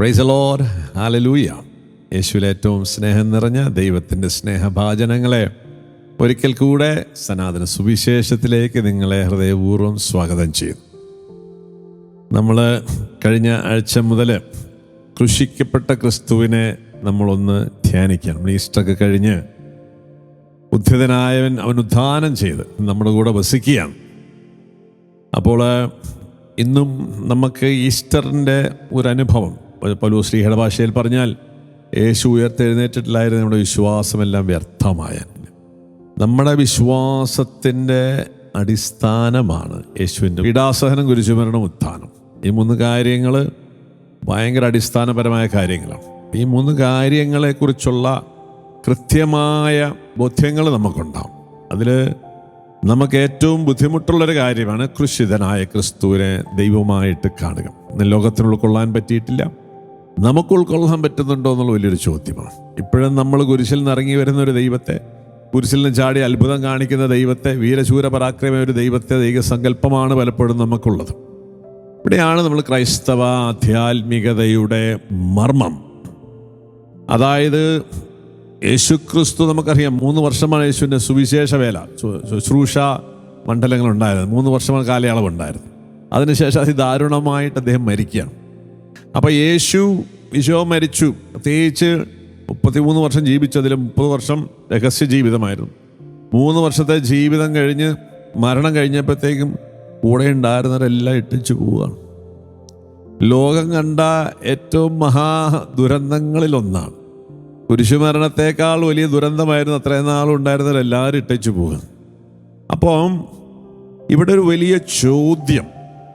Price lore hallelujah യേശുവിൽ ഏറ്റവും സ്നേഹം നിറഞ്ഞ ദൈവത്തിന്റെ സ്നേഹഭാചനങ്ങളെ ഒരിക്കൽ കൂടെ സനാതന സുവിശേഷത്തിലേക്ക് നിങ്ങളെ ഹൃദയപൂർവം സ്വാഗതം ചെയ്യുന്നു. നമ്മൾ കഴിഞ്ഞ ആഴ്ച മുതൽ കൃഷിക്കപ്പെട്ട ക്രിസ്തുവിനെ നമ്മളൊന്ന് ധ്യാനിക്കാം. നമ്മൾ ഈസ്റ്ററൊക്കെ കഴിഞ്ഞ് ഉദ്ധിതനായവൻ അവൻ ഉദ്ധാനം ചെയ്ത് നമ്മുടെ കൂടെ വസിക്കുകയാണ്. അപ്പോൾ ഇന്നും നമുക്ക് ഈസ്റ്ററിന്റെ ഒരു അനുഭവം പലു ശ്രീഹയുടെ ഭാഷയിൽ പറഞ്ഞാൽ യേശു ഉയർത്തെഴുന്നേറ്റിട്ടില്ലായിരുന്നു. നമ്മുടെ വിശ്വാസമെല്ലാം വ്യർത്ഥമായ നമ്മുടെ വിശ്വാസത്തിന്റെ അടിസ്ഥാനമാണ് യേശുവിന്റെ പീഡാസഹനം കുരിശുമരണം ഉത്ഥാനം. ഈ മൂന്ന് കാര്യങ്ങൾ ഭയങ്കര അടിസ്ഥാനപരമായ കാര്യങ്ങളാണ്. ഈ മൂന്ന് കാര്യങ്ങളെക്കുറിച്ചുള്ള കൃത്യമായ ബോധ്യങ്ങൾ നമുക്കുണ്ടാവും. അതിൽ നമുക്ക് ഏറ്റവും ബുദ്ധിമുട്ടുള്ളൊരു കാര്യമാണ് കൃഷിതനായ ക്രിസ്തുവിനെ ദൈവമായിട്ട് കാണുക. ഇന്ന് ലോകത്തിന് ഉൾക്കൊള്ളാൻ പറ്റിയിട്ടില്ല. നമുക്ക് ഉൾക്കൊള്ളാൻ പറ്റുന്നുണ്ടോ എന്നുള്ള വലിയൊരു ചോദ്യമാണ്. ഇപ്പോഴും നമ്മൾ കുരിശിൽ നിന്ന് ഇറങ്ങി വരുന്ന ഒരു ദൈവത്തെ കുരിശിൽ നിന്ന് ചാടി അത്ഭുതം കാണിക്കുന്ന ദൈവത്തെ വീരശൂര പരാക്രമ ഒരു ദൈവത്തെ ദൈവസങ്കല്പമാണ് പലപ്പോഴും നമുക്കുള്ളത്. ഇവിടെയാണ് നമ്മൾ ക്രൈസ്തവ ആധ്യാത്മികതയുടെ മർമ്മം. അതായത് യേശുക്രിസ്തു നമുക്കറിയാം മൂന്ന് വർഷമാണ് യേശുവിന്റെ സുവിശേഷ വേല ശുശ്രൂഷ മണ്ഡലങ്ങൾ ഉണ്ടായിരുന്നത് മൂന്ന് വർഷമാണ് കാലയളവ് ഉണ്ടായിരുന്നു അതിനുശേഷം അതിദാരുണമായിട്ട് അദ്ദേഹം മരിക്കുകയാണ്. അപ്പോൾ യേശു ഈശോ മരിച്ചു. പ്രത്യേകിച്ച് മുപ്പത്തിമൂന്ന് വർഷം ജീവിച്ചതിൽ മുപ്പത് വർഷം രഹസ്യ ജീവിതമായിരുന്നു. മൂന്ന് വർഷത്തെ ജീവിതം കഴിഞ്ഞ് മരണം കഴിഞ്ഞപ്പോഴത്തേക്കും കൂടെ ഉണ്ടായിരുന്നവരെല്ലാം ഇട്ടിച്ചു പോവുകയാണ്. ലോകം കണ്ട ഏറ്റവും മഹാ ദുരന്തങ്ങളിലൊന്നാണ്. കുരിശുമരണത്തേക്കാൾ വലിയ ദുരന്തമായിരുന്നു അത്രയും നാളുണ്ടായിരുന്നവരെല്ലാവരും ഇട്ടിച്ചു പോവുക അപ്പം ഇവിടെ ഒരു വലിയ ചോദ്യം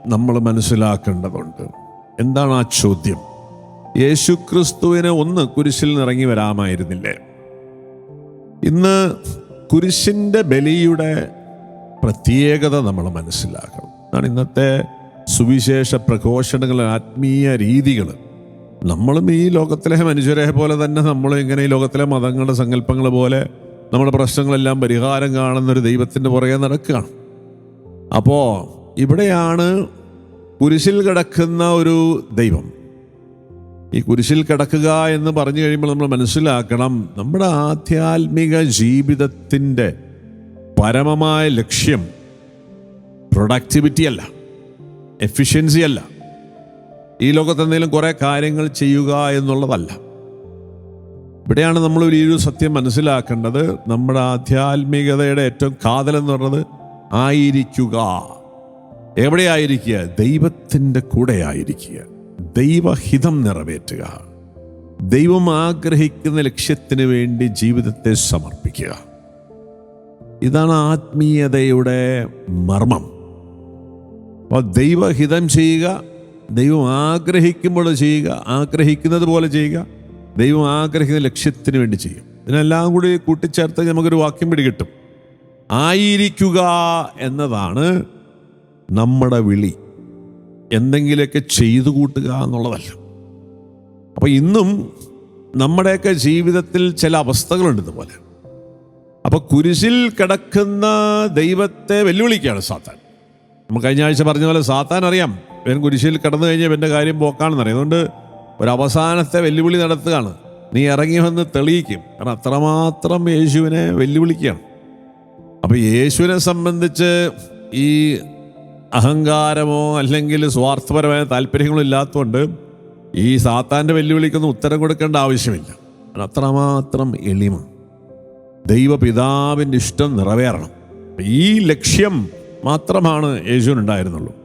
നമ്മൾ മനസ്സിലാക്കേണ്ടതുണ്ട്. എന്താണ് ആ ചോദ്യം? യേശു ക്രിസ്തുവിനെ ഒന്ന് കുരിശിൽ നിറങ്ങി വരാമായിരുന്നില്ലേ? ഇന്ന് കുരിശിന്റെ ബലിയുടെ പ്രത്യേകത നമ്മൾ മനസ്സിലാക്കണം. അതാണ് ഇന്നത്തെ സുവിശേഷ പ്രഘോഷണങ്ങൾ ആത്മീയ രീതികൾ. നമ്മളും ഈ ലോകത്തിലെ മനുഷ്യരെ പോലെ തന്നെ നമ്മളും ഇങ്ങനെ ഈ ലോകത്തിലെ മതങ്ങളുടെ സങ്കല്പങ്ങൾ പോലെ നമ്മുടെ പ്രശ്നങ്ങളെല്ലാം പരിഹാരം കാണുന്നൊരു ദൈവത്തിന്റെ പുറകെ നടക്കുകയാണ്. അപ്പോൾ ഇവിടെയാണ് കുരിശിൽ കിടക്കുന്ന ഒരു ദൈവം. ഈ കുരിശിൽ കിടക്കുക എന്ന് പറഞ്ഞു കഴിയുമ്പോൾ നമ്മൾ മനസ്സിലാക്കണം നമ്മുടെ ആധ്യാത്മിക ജീവിതത്തിന്റെ പരമമായ ലക്ഷ്യം പ്രൊഡക്ടിവിറ്റി അല്ല എഫിഷ്യൻസി അല്ല ഈ ലോകത്ത് എന്തെങ്കിലും കുറേ കാര്യങ്ങൾ ചെയ്യുക എന്നുള്ളതല്ല. ഇവിടെയാണ് നമ്മൾ ഒരു ഒരു സത്യം മനസ്സിലാക്കേണ്ടത്. നമ്മുടെ ആധ്യാത്മികതയുടെ ഏറ്റവും കാതലെന്ന് പറഞ്ഞത് ആയിരിക്കുക. എവിടെയായിരിക്കുക? ദൈവത്തിന്റെ കൂടെ ആയിരിക്കുക ദൈവഹിതം നിറവേറ്റുക. ദൈവം ആഗ്രഹിക്കുന്ന ലക്ഷ്യത്തിന് വേണ്ടി ജീവിതത്തെ സമർപ്പിക്കുക. ഇതാണ് ആത്മീയതയുടെ മർമ്മം. അപ്പോൾ ദൈവഹിതം ചെയ്യുക ദൈവം ആഗ്രഹിക്കുമ്പോൾ ചെയ്യുക ആഗ്രഹിക്കുന്നത് പോലെ ചെയ്യുക ദൈവം ആഗ്രഹിക്കുന്ന ലക്ഷ്യത്തിന് വേണ്ടി ചെയ്യും. ഇതിനെല്ലാം കൂടി കൂട്ടിച്ചേർത്ത് നമുക്കൊരു വാക്യം പിടികിട്ടും. ആയിരിക്കുക എന്നതാണ് നമ്മുടെ വിളി എന്തെങ്കിലുമൊക്കെ ചെയ്തു കൂട്ടുക എന്നുള്ളതല്ല. അപ്പോൾ ഇന്നും നമ്മുടെയൊക്കെ ജീവിതത്തിൽ ചില അവസ്ഥകളുണ്ട് ഇതുപോലെ. അപ്പോൾ കുരിശിൽ കിടക്കുന്ന ദൈവത്തെ വെല്ലുവിളിക്കുകയാണ് സാത്താൻ. നമ്മൾ കഴിഞ്ഞ ആഴ്ച പറഞ്ഞ പോലെ സാത്താൻ അറിയാം. ഇവൻ കുരിശിൽ കിടന്നു കഴിഞ്ഞാൽ ഇവന്റെ കാര്യം പോക്കാണെന്നറിയാം. അതുകൊണ്ട് ഒരു അവസാനത്തെ വെല്ലുവിളി നടത്തുകയാണ്. നീ ഇറങ്ങി വന്ന് തെളിയിക്കും. കാരണം അത്രമാത്രം യേശുവിനെ വെല്ലുവിളിക്കുകയാണ്. അപ്പോൾ യേശുവിനെ സംബന്ധിച്ച് ഈ അഹങ്കാരമോ അല്ലെങ്കിൽ സ്വാർത്ഥപരമായ താല്പര്യങ്ങളോ ഇല്ലാത്തതുകൊണ്ട് ഈ സാത്താന്റെ വെല്ലുവിളിക്കൊന്നും ഉത്തരം കൊടുക്കേണ്ട ആവശ്യമില്ല. അത്രമാത്രം എളിമ. ദൈവപിതാവിന്റെ ഇഷ്ടം നിറവേറണം. ഈ ലക്ഷ്യം മാത്രമാണ് യേശുവിനുണ്ടായിരുന്നുള്ളൂ.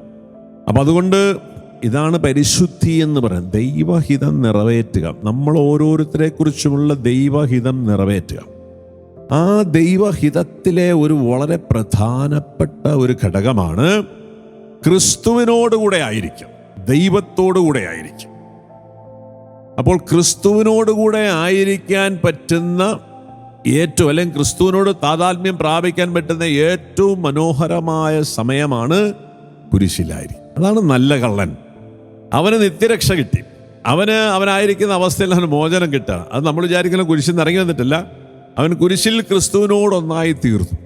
അപ്പം അതുകൊണ്ട് ഇതാണ് പരിശുദ്ധി എന്ന് പറയുന്നത്. ദൈവഹിതം നിറവേറ്റുക. നമ്മൾ ഓരോരുത്തരെ കുറിച്ചുമുള്ള ദൈവഹിതം നിറവേറ്റുക. ആ ദൈവഹിതത്തിലെ ഒരു വളരെ പ്രധാനപ്പെട്ട ഒരു ഘടകമാണ് ക്രിസ്തുവിനോടുകൂടെ ആയിരിക്കും. ദൈവത്തോടുകൂടെ ആയിരിക്കും. അപ്പോൾ ക്രിസ്തുവിനോടുകൂടെ ആയിരിക്കാൻ പറ്റുന്ന ഏറ്റവും അല്ലെങ്കിൽ ക്രിസ്തുവിനോട് താതാത്മ്യം പ്രാപിക്കാൻ പറ്റുന്ന ഏറ്റവും മനോഹരമായ സമയമാണ് കുരിശിലായിരി. അതാണ് നല്ല കള്ളൻ. അവന് നിത്യരക്ഷ കിട്ടി. അവന് അവനായിരിക്കുന്ന അവസ്ഥയിൽ അവന് മോചനം കിട്ടുക. അത് നമ്മൾ വിചാരിക്കുന്ന കുരിശിൽ നിന്ന് ഇറങ്ങി വന്നിട്ടില്ല. അവൻ കുരിശിൽ ക്രിസ്തുവിനോടൊന്നായി തീർന്നു.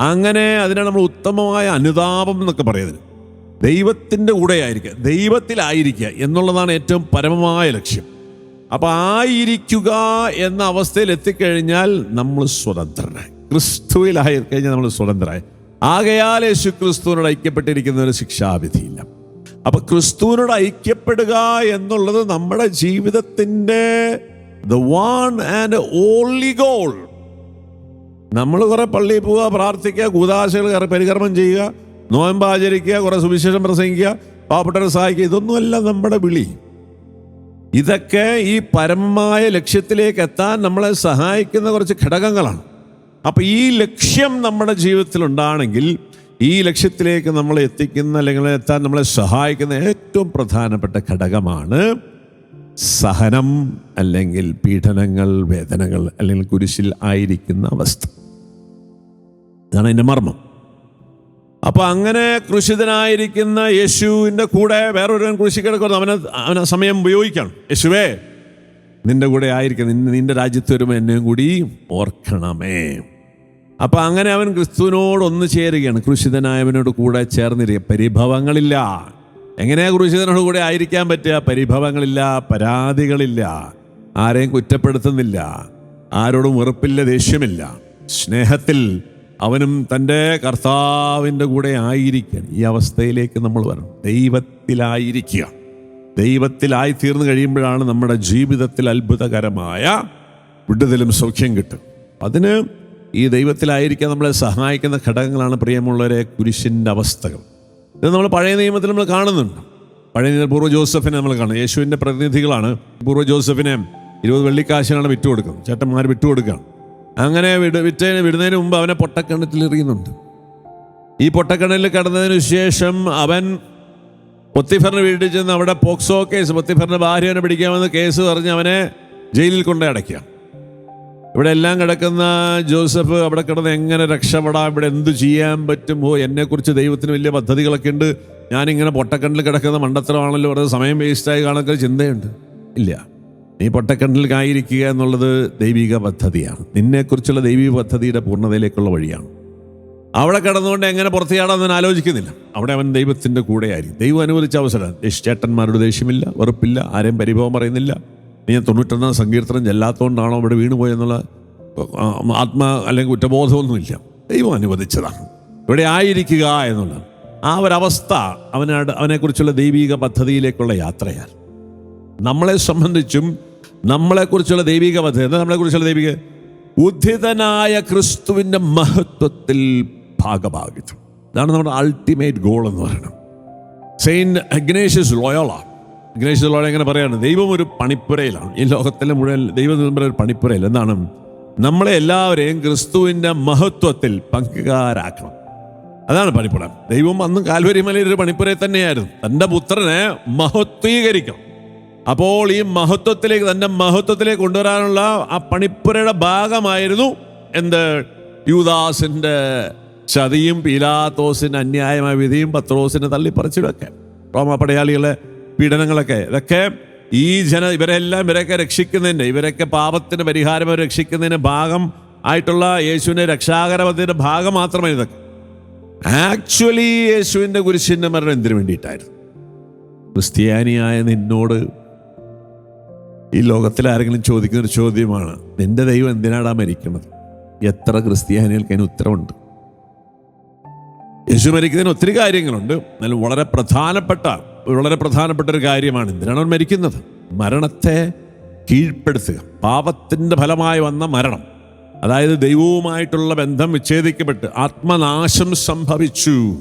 അങ്ങനെ അതിനാണ് നമ്മൾ ഉത്തമമായ അനുതാപം എന്നൊക്കെ പറയുന്നത്. ദൈവത്തിന്റെ കൂടെ ആയിരിക്കുക ദൈവത്തിലായിരിക്കുക എന്നുള്ളതാണ് ഏറ്റവും പരമമായ ലക്ഷ്യം. അപ്പം ആയിരിക്കുക എന്ന അവസ്ഥയിൽ എത്തിക്കഴിഞ്ഞാൽ നമ്മൾ സ്വതന്ത്രനായി ക്രിസ്തുവിലായി കഴിഞ്ഞാൽ നമ്മൾ സ്വതന്ത്രരായി. ആകയാൽ യേശു ക്രിസ്തുവിനോട് ഐക്യപ്പെട്ടിരിക്കുന്ന ഒരു ശിക്ഷാവിധിയില്ല. അപ്പൊ ക്രിസ്തുവിനോട് ഐക്യപ്പെടുക എന്നുള്ളത് നമ്മുടെ ജീവിതത്തിന്റെ the one and only goal നമ്മൾ കുറെ പള്ളിയിൽ പോവുക പ്രാർത്ഥിക്കുക കൂതാശകൾ പരികർമ്മം ചെയ്യുക നോയമ്പ് ആചരിക്കുക കുറെ സുവിശേഷം പ്രസംഗിക്കുക പാവപ്പെട്ടവരെ സഹായിക്കുക ഇതൊന്നുമല്ല നമ്മുടെ വിളി. ഇതൊക്കെ ഈ പരമമായ ലക്ഷ്യത്തിലേക്ക് എത്താൻ നമ്മളെ സഹായിക്കുന്ന കുറച്ച് ഘടകങ്ങളാണ്. അപ്പോൾ ഈ ലക്ഷ്യം നമ്മുടെ ജീവിതത്തിൽ ഉണ്ടാണെങ്കിൽ ഈ ലക്ഷ്യത്തിലേക്ക് നമ്മളെ എത്തിക്കുന്ന അല്ലെങ്കിൽ എത്താൻ നമ്മളെ സഹായിക്കുന്ന ഏറ്റവും പ്രധാനപ്പെട്ട ഘടകമാണ് സഹനം അല്ലെങ്കിൽ പീഡനങ്ങൾ വേദനകൾ അല്ലെങ്കിൽ കുരിശിൽ ആയിരിക്കുന്ന അവസ്ഥ. ഇതാണ് എന്റെ മർമ്മം. അപ്പൊ അങ്ങനെ കൃഷിതനായിരിക്കുന്ന യേശുവിന്റെ കൂടെ വേറൊരു കൃഷി കിടക്കുന്നു അവന് അവന് സമയം ഉപയോഗിക്കണം. യേശുവേ നിന്റെ കൂടെ ആയിരിക്കും നിന്റെ നിന്റെ രാജ്യത്ത് വരുമ്പോൾ എന്നെയും കൂടി ഓർക്കണമേ. അപ്പൊ അങ്ങനെ അവൻ ക്രിസ്തുവിനോട് ഒന്ന് ചേരുകയാണ്. കൃഷിതനായവനോട് കൂടെ ചേർന്നിരിക്കുക. പരിഭവങ്ങളില്ല. എങ്ങനെയാ കൃഷിതനോട് കൂടെ ആയിരിക്കാൻ പറ്റുക? പരിഭവങ്ങളില്ല പരാതികളില്ല. ആരെയും കുറ്റപ്പെടുത്തുന്നില്ല. ആരോടും വെറുപ്പില്ല ദേഷ്യമില്ല. സ്നേഹത്തിൽ അവനും തന്റെ കർത്താവിന്റെ കൂടെ ആയിരിക്കാൻ ഈ അവസ്ഥയിലേക്ക് നമ്മൾ വരണം. ദൈവത്തിലായിരിക്കുക. ദൈവത്തിലായി തീർന്നു കഴിയുമ്പോഴാണ് നമ്മുടെ ജീവിതത്തിൽ അത്ഭുതകരമായ വിടുതലും സൗഖ്യം കിട്ടും അതിന് ഈ ദൈവത്തിലായിരിക്കാൻ നമ്മളെ സഹായിക്കുന്ന ഘടകങ്ങളാണ് പ്രിയമുള്ളവരെ കുരിശിന്റെ അവസ്ഥകൾ. ഇത് നമ്മൾ പഴയ നിയമത്തിൽ നമ്മൾ കാണുന്നുണ്ട്. പഴയ നിയമ പൂർവ ജോസഫിനെ നമ്മൾ കാണും. യേശുവിന്റെ പ്രതിനിധികളാണ് പൂർവ ജോസഫിനെ ഇരുപത് വെള്ളിക്കാശിനാണ് വിറ്റുകൊടുക്കുന്നത് ചേട്ടന്മാർ വിറ്റുകൊടുക്കുകയാണ് അങ്ങനെ വിട് വിറ്റതിന് വിടുന്നതിന് മുമ്പ് അവനെ പൊട്ടക്കിണറ്റിൽ എറിയുന്നുണ്ട്. ഈ പൊട്ടക്കിണലിൽ കടന്നതിന് ശേഷം അവൻ പൊത്തിഫറിന് വീട്ടിൽ ചെന്ന് അവിടെ പോക്സോ കേസ് പൊത്തിഫറിന്റെ ഭാര്യനെ പിടിക്കാമെന്ന് കേസ് പറഞ്ഞ് അവനെ ജയിലിൽ കൊണ്ടേ അടയ്ക്കുക ഇവിടെ എല്ലാം കിടക്കുന്ന ജോസഫ് അവിടെ കിടന്ന് എങ്ങനെ രക്ഷപ്പെടാം ഇവിടെ എന്ത് ചെയ്യാൻ പറ്റുമോ എന്നെക്കുറിച്ച് ദൈവത്തിന് വലിയ പദ്ധതികളൊക്കെ ഉണ്ട്. ഞാനിങ്ങനെ പൊട്ടക്കണ്ണിൽ കിടക്കുന്ന മണ്ടത്തരമാണല്ലോ പറഞ്ഞത്. സമയം വേസ്റ്റായി കാണുന്ന ചിന്തയുണ്ട്. ഇല്ല. നീ പൊട്ടക്കണ്ണിൽ ആയിരിക്കുക എന്നുള്ളത് ദൈവിക പദ്ധതിയാണ്. നിന്നെക്കുറിച്ചുള്ള ദൈവിക പദ്ധതിയുടെ പൂർണതയിലേക്കുള്ള വഴിയാണ്. അവിടെ കിടന്നുകൊണ്ട് എങ്ങനെ പുറത്തു ഞാൻ ആലോചിക്കുന്നില്ല. അവിടെ അവൻ ദൈവത്തിന്റെ കൂടെയായിരിക്കും. ദൈവം അനുവദിച്ച അവസരം. ചേട്ടന്മാരുടെ ദേഷ്യമില്ല വെറുപ്പില്ല ആരെയും പരിഭവം പറയുന്നില്ല. നീ തൊണ്ണൂറ്റൊന്നാം സങ്കീർത്തനം ചെല്ലാത്തതുകൊണ്ടാണോ അവിടെ വീണുപോയെന്നുള്ള ആത്മ അല്ലെങ്കിൽ കുറ്റബോധമൊന്നുമില്ല. ദൈവം അനുവദിച്ചതാണ്. ഇവിടെ ആയിരിക്കുക എന്നുള്ളത് ആ ഒരവസ്ഥ അവനോട് അവനെക്കുറിച്ചുള്ള ദൈവിക പദ്ധതിയിലേക്കുള്ള യാത്രയാണ്. നമ്മളെ സംബന്ധിച്ചും നമ്മളെക്കുറിച്ചുള്ള ദൈവിക പദ്ധതി എന്താ നമ്മളെക്കുറിച്ചുള്ള ദൈവിക? ഉദ്ധിതനായ ക്രിസ്തുവിന്റെ മഹത്വത്തിൽ ഭാഗഭാഗിത്വം. ഇതാണ് നമ്മുടെ അൾട്ടിമേറ്റ് ഗോൾ എന്ന് പറയുന്നത്. Saint Ignatius Loyola. Ignatius Loyola എങ്ങനെ പറയാണ്? ദൈവം ഒരു പണിപ്പുരയിലാണ്. ഈ ലോകത്തിലെ മുഴുവൻ ദൈവം ഒരു പണിപ്പുരയിൽ. എന്താണ്? നമ്മളെ എല്ലാവരെയും ക്രിസ്തുവിന്റെ മഹത്വത്തിൽ പങ്കുകാരാക്കണം. അതാണ് പണിപ്പുര. ദൈവം അന്ന് കാൽവരി മലയിൽ ഒരു പണിപ്പുരയിൽ തന്നെയായിരുന്നു. തന്റെ പുത്രനെ മഹത്വീകരിക്കണം. അപ്പോൾ ഈ മഹത്വത്തിലേക്ക് തന്റെ മഹത്വത്തിലേക്ക് കൊണ്ടുവരാനുള്ള ആ പണിപ്പുരയുടെ ഭാഗമായിരുന്നു എന്ത്? യൂദാസിന്റെ ചതിയും പീലാത്തോസിന്റെ അന്യായമായ വിധിയും പത്രോസിന്റെ തള്ളിപ്പറിച്ചിടൊക്കെ റോമ പടയാളികളെ പീഡനങ്ങളൊക്കെ. ഇതൊക്കെ ഈ ജന ഇവരെല്ലാം ഇവരൊക്കെ രക്ഷിക്കുന്നതിന്റെ ഇവരൊക്കെ പാപത്തിന് പരിഹാരം രക്ഷിക്കുന്നതിന് ഭാഗം ആയിട്ടുള്ള യേശുവിന്റെ രക്ഷാകരപത്തിന്റെ ഭാഗം മാത്രമേ ഇതൊക്കെ. ആക്ച്വലി യേശുവിന്റെ കുരിശിന്റെ മരണം എന്തിനു വേണ്ടിയിട്ടായിരുന്നു? ക്രിസ്ത്യാനിയായ നിന്നോട് ഈ ലോകത്തിൽ ആരെങ്കിലും ചോദിക്കുന്ന ഒരു ചോദ്യമാണ് നിന്റെ ദൈവം എന്തിനാടാ മരിക്കുന്നത്? എത്ര ക്രിസ്ത്യാനികൾക്ക് അതിന് ഉത്തരവുണ്ട്? യേശു മരിക്കുന്നതിന് ഒത്തിരി കാര്യങ്ങളുണ്ട്. എന്നാലും വളരെ പ്രധാനപ്പെട്ട വളരെ പ്രധാനപ്പെട്ട ഒരു കാര്യമാണ് എന്തിനാണ് അവൻ മരിക്കുന്നത്? മരണത്തെ കീഴ്പ്പെടുത്തുക. പാപത്തിന്റെ ഫലമായി വന്ന മരണം. അതായത് ദൈവവുമായിട്ടുള്ള ബന്ധം വിച്ഛേദിക്കപ്പെട്ട് ആത്മനാശം സംഭവിച്ചു.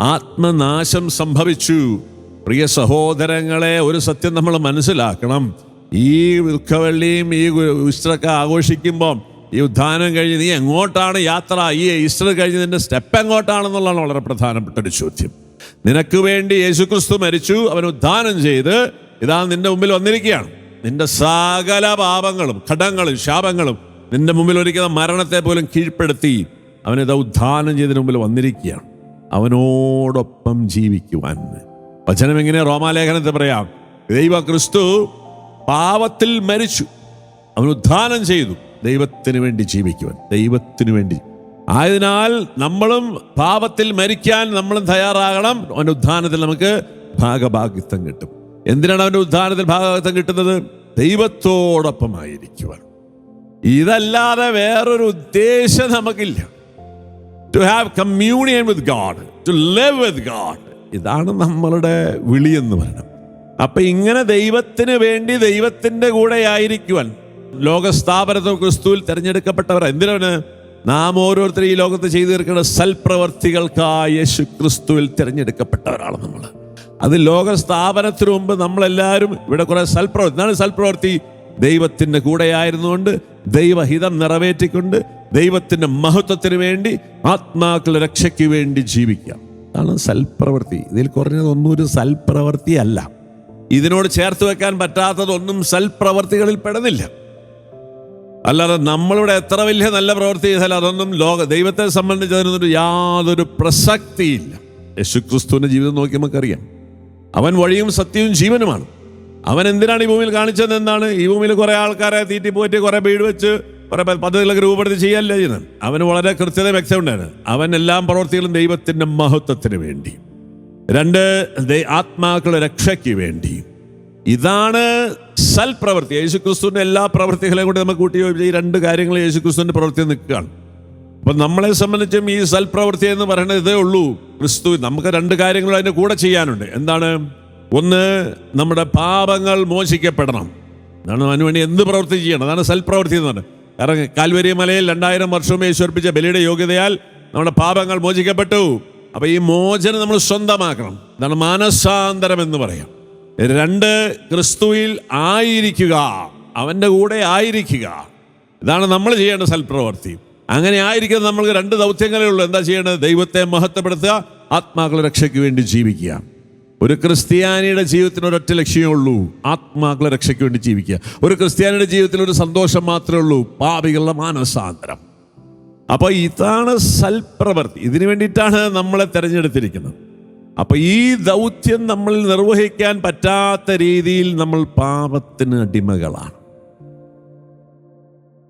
ആത്മനാശം സംഭവിച്ചു. പ്രിയ സഹോദരങ്ങളെ ഒരു സത്യം നമ്മൾ മനസ്സിലാക്കണം. ഈ ദുഃഖവെള്ളിയും ഈ ഈസ്റ്ററൊക്കെ ആഘോഷിക്കുമ്പം ഈ ഉദ്ധാനം കഴിഞ്ഞ് നീ എങ്ങോട്ടാണ് യാത്ര? ഈ ഈസ്റ്റർ കഴിഞ്ഞ് നിന്റെ സ്റ്റെപ്പ് എങ്ങോട്ടാണെന്നുള്ളതാണ് വളരെ പ്രധാനപ്പെട്ട ഒരു ചോദ്യം. നിനക്ക് വേണ്ടി യേശുക്രിസ്തു മരിച്ചു അവൻ ഉദ്ധാനം ചെയ്ത് ഇതാ നിന്റെ മുമ്പിൽ വന്നിരിക്കുകയാണ്. നിന്റെ സകല പാപങ്ങളും ഘടങ്ങളും ശാപങ്ങളും നിന്റെ മുമ്പിൽ ഒരിക്കുന്ന മരണത്തെ പോലും കീഴ്പ്പെടുത്തി അവനിതാ ഉദ്ധാനം ചെയ്തതിന് മുമ്പിൽ വന്നിരിക്കുകയാണ്. അവനോടൊപ്പം ജീവിക്കുവാൻ. വചനം എങ്ങനെ? റോമാലേഖനത്തെ പറയാം. ദൈവ ക്രിസ്തു പാപത്തിൽ മരിച്ചു. അവൻ ഉദ്ധാനം ചെയ്തു. ദൈവത്തിന് വേണ്ടി ജീവിക്കുവാൻ ദൈവത്തിന് വേണ്ടി. ആയതിനാൽ നമ്മളും പാപത്തിൽ മരിക്കാൻ നമ്മളും തയ്യാറാകണം. അവന്റെ ഉദ്ധാനത്തിൽ നമുക്ക് ഭാഗഭാഗിത്വം കിട്ടും. എന്തിനാണ് അവന്റെ ഉദ്ധാനത്തിൽ ഭാഗഭാഗിത്വം കിട്ടുന്നത്? ദൈവത്തോടൊപ്പമായിരിക്കുവാൻ. ഇതല്ലാതെ വേറൊരു ഉദ്ദേശം നമുക്കില്ല. To have communion with God to live with God ഇതാണ് നമ്മളുടെ വിളിയെന്ന് പറയണം. അപ്പൊ ഇങ്ങനെ ദൈവത്തിന് വേണ്ടി ദൈവത്തിന്റെ കൂടെ ആയിരിക്കുവാൻ ലോകസ്ഥാപനത്തിൽ ക്രിസ്തുവിൽ തിരഞ്ഞെടുക്കപ്പെട്ടവർ എന്തിനാണ്? നാം ഓരോരുത്തരും ഈ ലോകത്ത് ചെയ്തു തീർക്കുന്ന സൽപ്രവർത്തികൾക്കായി യേശു ക്രിസ്തുവിൽ തിരഞ്ഞെടുക്കപ്പെട്ടവരാണ് നമ്മൾ. അത് ലോക സ്ഥാപനത്തിനു മുമ്പ് നമ്മളെല്ലാവരും ഇവിടെ കുറെ സൽപ്രവർത്തി എന്താണ് സൽപ്രവർത്തി ദൈവത്തിന്റെ കൂടെയായിരുന്നുകൊണ്ട് ദൈവഹിതം നിറവേറ്റിക്കൊണ്ട് ദൈവത്തിന്റെ മഹത്വത്തിന് വേണ്ടി ആത്മാക്കളുടെ രക്ഷയ്ക്ക് വേണ്ടി ജീവിക്കാം. അതാണ് സൽപ്രവൃത്തി. ഇതിൽ കുറഞ്ഞതൊന്നും ഒരു സൽപ്രവൃത്തി അല്ല ഇതിനോട് ചേർത്ത് വെക്കാൻ പറ്റാത്തതൊന്നും സൽപ്രവർത്തികളിൽ പെടുന്നില്ല. അല്ലാതെ നമ്മളിവിടെ എത്ര വലിയ നല്ല പ്രവൃത്തി ചെയ്താൽ അതൊന്നും ലോക ദൈവത്തെ സംബന്ധിച്ച് അതിനൊന്നും യാതൊരു പ്രസക്തിയില്ല. യേശു ക്രിസ്തുവിന്റെ ജീവിതം നോക്കി നമുക്കറിയാം. അവൻ വഴിയും സത്യവും ജീവനുമാണ്. അവൻ എന്തിനാണ് ഈ ഭൂമിയിൽ കാണിച്ചത് എന്താണ് ഈ ഭൂമിയിൽ കുറെ ആൾക്കാരെ തീറ്റിപ്പോറ്റി കുറെ വീട് വെച്ച് കുറെ പദ്ധതികളൊക്കെ രൂപപ്പെടുത്തി ചെയ്യല്ലേ ചെയ്യുന്നത്? അവന് വളരെ കൃത്യത വ്യക്തമുണ്ടായിരുന്നു അവൻ എല്ലാം പ്രവർത്തികളും ദൈവത്തിന്റെ മഹത്വത്തിന് വേണ്ടി. രണ്ട് ആത്മാക്കളുടെ രക്ഷയ്ക്ക് വേണ്ടി. ഇതാണ് സൽപ്രവൃത്തി. യേശുക്രിസ്തുവിന്റെ എല്ലാ പ്രവൃത്തികളെയും കൂടി നമുക്ക് കൂട്ടി ഈ രണ്ട് കാര്യങ്ങൾ യേശുക്രിസ്തുവിന്റെ പ്രവൃത്തി നിൽക്കുകയാണ്. അപ്പൊ നമ്മളെ സംബന്ധിച്ചും ഈ സൽപ്രവൃത്തി എന്ന് പറയുന്നത് ഇതേ ഉള്ളൂ. ക്രിസ്തു നമുക്ക് രണ്ട് കാര്യങ്ങൾ അതിന്റെ കൂടെ ചെയ്യാനുണ്ട്. എന്താണ്? ഒന്ന് നമ്മുടെ പാപങ്ങൾ മോചിക്കപ്പെടണം. അതാണ് അതിനുവേണ്ടി എന്ത് പ്രവൃത്തി ചെയ്യണം? അതാണ് സൽപ്രവൃത്തി എന്ന് പറയുന്നത് കാരണം കാൽവരി മലയിൽ രണ്ടായിരം വർഷവും യേശുർപ്പിച്ച ബലിയുടെ യോഗ്യതയാൽ നമ്മുടെ പാപങ്ങൾ മോചിക്കപ്പെട്ടു. അപ്പൊ ഈ മോചനം നമ്മൾ സ്വന്തമാക്കണം. ഇതാണ് മാനസാന്തരം എന്ന് പറയാം. രണ്ട് ക്രിസ്തുവിൽ ആയിരിക്കുക. അവന്റെ കൂടെ ആയിരിക്കുക. ഇതാണ് നമ്മൾ ചെയ്യേണ്ട സൽപ്രവർത്തി അങ്ങനെ ആയിരിക്കുന്ന നമ്മൾക്ക് രണ്ട് ദൗത്യങ്ങളേ ഉള്ളൂ. എന്താ ചെയ്യേണ്ടത്? ദൈവത്തെ മഹത്വപ്പെടുത്തുക ആത്മാക്കളെ രക്ഷയ്ക്ക് വേണ്ടി ജീവിക്കുക. ഒരു ക്രിസ്ത്യാനിയുടെ ജീവിതത്തിന് ഒരൊറ്റ ലക്ഷ്യമേ ഉള്ളൂ. ആത്മാക്കളെ രക്ഷയ്ക്ക് വേണ്ടി ജീവിക്കുക. ഒരു ക്രിസ്ത്യാനിയുടെ ജീവിതത്തിൽ ഒരു സന്തോഷം മാത്രമേ ഉള്ളൂ. പാപികളുടെ മാനസാന്തരം. അപ്പോൾ ഇതാണ് സൽപ്രവൃത്തി. ഇതിനു വേണ്ടിയിട്ടാണ് നമ്മളെ തിരഞ്ഞെടുത്തിരിക്കുന്നത്. അപ്പോൾ ഈ ദൗത്യം നമ്മൾ നിർവഹിക്കാൻ പറ്റാത്ത രീതിയിൽ നമ്മൾ പാപത്തിന് അടിമകളാണ്.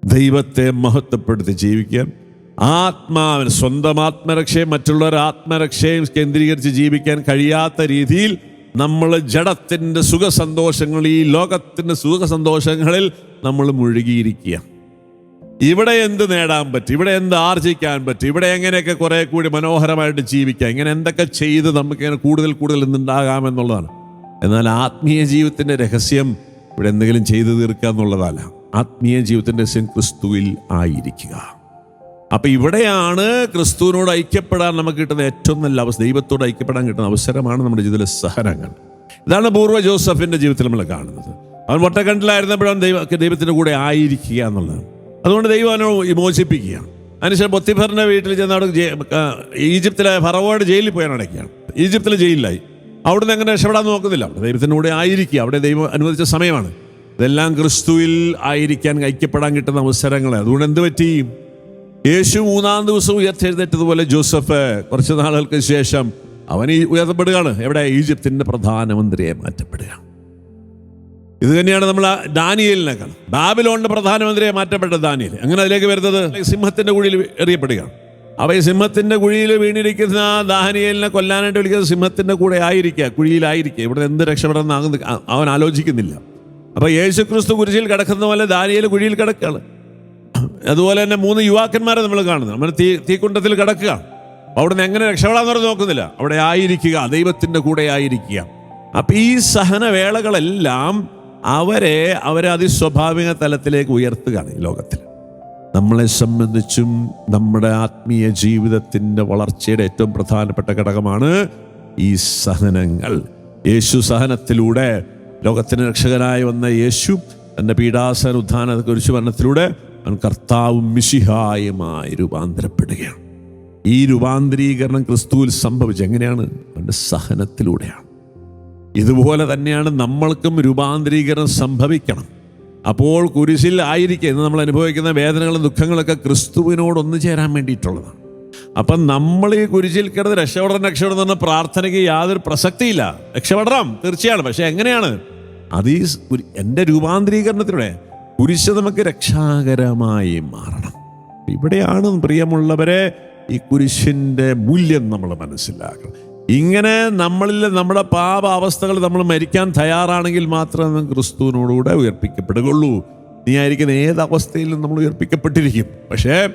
ദൈവത്തെ മഹത്വപ്പെടുത്തി ജീവിക്കാൻ ആത്മാവിന് സ്വന്തം ആത്മരക്ഷയും മറ്റുള്ളവരുടെ ആത്മരക്ഷയും കേന്ദ്രീകരിച്ച് ജീവിക്കാൻ കഴിയാത്ത രീതിയിൽ നമ്മൾ ജഡത്തിന്റെ സുഖസന്തോഷങ്ങൾ ഈ ലോകത്തിന്റെ സുഖസന്തോഷങ്ങളിൽ നമ്മൾ മുഴുകിയിരിക്കുക ഇവിടെ എന്ത് നേടാൻ പറ്റും? ഇവിടെ എന്ത് ആർജിക്കാൻ പറ്റും? ഇവിടെ എങ്ങനെയൊക്കെ കുറെ കൂടി മനോഹരമായിട്ട് ജീവിക്കാം? ഇങ്ങനെ എന്തൊക്കെ ചെയ്ത് നമുക്ക് ഇങ്ങനെ കൂടുതൽ കൂടുതൽ എന്തുണ്ടാകാമെന്നുള്ളതാണ്. എന്നാൽ ആത്മീയ ജീവിതത്തിന്റെ രഹസ്യം ഇവിടെ എന്തെങ്കിലും ചെയ്തു തീർക്കുക എന്നുള്ളതല്ല. ആത്മീയ ജീവിതത്തിന്റെ രഹസ്യം ക്രിസ്തുവിൽ ആയിരിക്കുക. അപ്പൊ ഇവിടെയാണ് ക്രിസ്തുവിനോട് ഐക്യപ്പെടാൻ നമുക്ക് കിട്ടുന്ന ഏറ്റവും നല്ല അവസ്ഥ ദൈവത്തോട് ഐക്യപ്പെടാൻ കിട്ടുന്ന അവസരമാണ് നമ്മുടെ ജീവിതത്തിലെ സഹനങ്ങൾ. ഇതാണ് പൂർവ ജോസഫിന്റെ ജീവിതത്തിൽ നമ്മൾ കാണുന്നത്. അവൻ ഒറ്റക്കണ്ടിലായിരുന്നപ്പോഴാണ് ദൈവ ദൈവത്തിന്റെ കൂടെ ആയിരിക്കുക എന്നുള്ളത്. അതുകൊണ്ട് ദൈവം അവനെ വിമോചിപ്പിക്കുകയാണ് അതിനുശേഷം പൊത്തിഫറിന്റെ വീട്ടിൽ ചെന്ന് അവിടെ ഈജിപ്തിലെ ഫറവോയുടെ ജയിലിൽ പോയാൽ അടയ്ക്കുകയാണ് ഈജിപ്തിലെ ജയിലിലായി. അവിടുന്ന് എങ്ങനെ രക്ഷപ്പെടാൻ നോക്കുന്നില്ല. ദൈവത്തിന്റെ കൂടെ ആയിരിക്കുക. അവിടെ ദൈവം അനുവദിച്ച സമയമാണ്. ഇതെല്ലാം ക്രിസ്തുവിൽ ആയിരിക്കാൻ ഐക്യപ്പെടാൻ കിട്ടുന്ന അവസരങ്ങൾ അതുകൊണ്ട് എന്ത് പറ്റി? യേശു മൂന്നാം ദിവസം ഉയർത്തെഴുന്നേറ്റതുപോലെ ജോസഫ് കുറച്ച് നാളുകൾക്ക് ശേഷം അവൻ ഈ ഉയർത്തപ്പെടുകയാണ്. എവിടെ? ഈജിപ്തിന്റെ പ്രധാനമന്ത്രിയെ മാറ്റപ്പെടുകയാണ്. ഇത് തന്നെയാണ് നമ്മൾ ദാനിയലിനെ ദാനിയേലിനെ കാണും ബാബിലോണിന്റെ പ്രധാനമന്ത്രിയെ മാറ്റപ്പെട്ട ദാനിയൽ. അങ്ങനെ അതിലേക്ക് വരുന്നത്? സിംഹത്തിന്റെ കുഴിയിൽ എറിയപ്പെടുകയാണ്. അവ ഈ സിംഹത്തിന്റെ കുഴിയിൽ വീണിരിക്കുന്ന ആ ദാനിയേലിനെ കൊല്ലാനായിട്ട് വിളിക്കുന്നത് സിംഹത്തിന്റെ കൂടെ ആയിരിക്കുക കുഴിയിലായിരിക്കുക. ഇവിടെ എന്ത് രക്ഷപ്പെടണം അവൻ ആലോചിക്കുന്നില്ല. അപ്പൊ യേശു ക്രിസ്തു കുരിശിൽ കിടക്കുന്ന പോലെ ദാനിയൽ കുഴിയിൽ കിടക്കുകയാണ്. അതുപോലെ തന്നെ മൂന്ന് യുവാക്കന്മാരെ നമ്മൾ കാണുന്നത്. നമ്മൾ തീ തീക്കുണ്ടത്തിൽ കിടക്കുക. അവിടെ നിന്ന് എങ്ങനെ രക്ഷപ്പെടാന്ന് പറഞ്ഞ് നോക്കുന്നില്ല. അവിടെ ആയിരിക്കുക ദൈവത്തിന്റെ കൂടെ ആയിരിക്കുക. അപ്പൊ ഈ സഹനവേളകളെല്ലാം അവരെ അവരെ അതിസ്വാഭാവിക തലത്തിലേക്ക് ഉയർത്തുകയാണ് ഈ ലോകത്തിൽ. നമ്മളെ സംബന്ധിച്ചും നമ്മുടെ ആത്മീയ ജീവിതത്തിന്റെ വളർച്ചയുടെ ഏറ്റവും പ്രധാനപ്പെട്ട ഘടകമാണ് ഈ സഹനങ്ങൾ. യേശു സഹനത്തിലൂടെ ലോകത്തിന് രക്ഷകനായി വന്ന യേശു തന്റെ പീഡാസന ഉദ്ധാന കുരിശു മരണത്തിലൂടെ അവൻ കർത്താവും മിശിഹായുമായി രൂപാന്തരപ്പെടുകയാണ്. ഈ രൂപാന്തരീകരണം ക്രിസ്തുവിൽ സംഭവിച്ചത് എങ്ങനെയാണ്? അവന്റെ സഹനത്തിലൂടെയാണ്. ഇതുപോലെ തന്നെയാണ് നമ്മൾക്കും രൂപാന്തരീകരണം സംഭവിക്കണം. അപ്പോൾ കുരിശിൽ ആയിരിക്കും. ഇന്ന് നമ്മൾ അനുഭവിക്കുന്ന വേദനകളും ദുഃഖങ്ങളൊക്കെ ക്രിസ്തുവിനോട് ഒന്നു ചേരാൻ വേണ്ടിയിട്ടുള്ളതാണ്. അപ്പം നമ്മൾ ഈ കുരിശിൽ കിടന്ന് രക്ഷപ്പെടണം രക്ഷപ്പെടണം പറഞ്ഞ പ്രാർത്ഥനയ്ക്ക് യാതൊരു പ്രസക്തിയില്ല. രക്ഷപ്പെടണം തീർച്ചയാണ്. പക്ഷെ എങ്ങനെയാണ്? അത് ഈ എന്റെ രൂപാന്തരീകരണത്തിലൂടെ കുരിശ് നമുക്ക് രക്ഷാകരമായി മാറണം. ഇവിടെയാണ് പ്രിയമുള്ളവരെ ഈ കുരിശിന്റെ മൂല്യം നമ്മൾ മനസ്സിലാക്കണം. ഇങ്ങനെ നമ്മളിൽ നമ്മുടെ പാപ അവസ്ഥകൾ നമ്മൾ മരിക്കാൻ തയ്യാറാണെങ്കിൽ മാത്രമേ ക്രിസ്തുവിനോടുകൂടെ ഉയർപ്പിക്കപ്പെടുകയുള്ളൂ. നീ ആയിരിക്കുന്ന ഏത് അവസ്ഥയിലും നമ്മൾ ഉയർപ്പിക്കപ്പെട്ടിരിക്കും. പക്ഷേ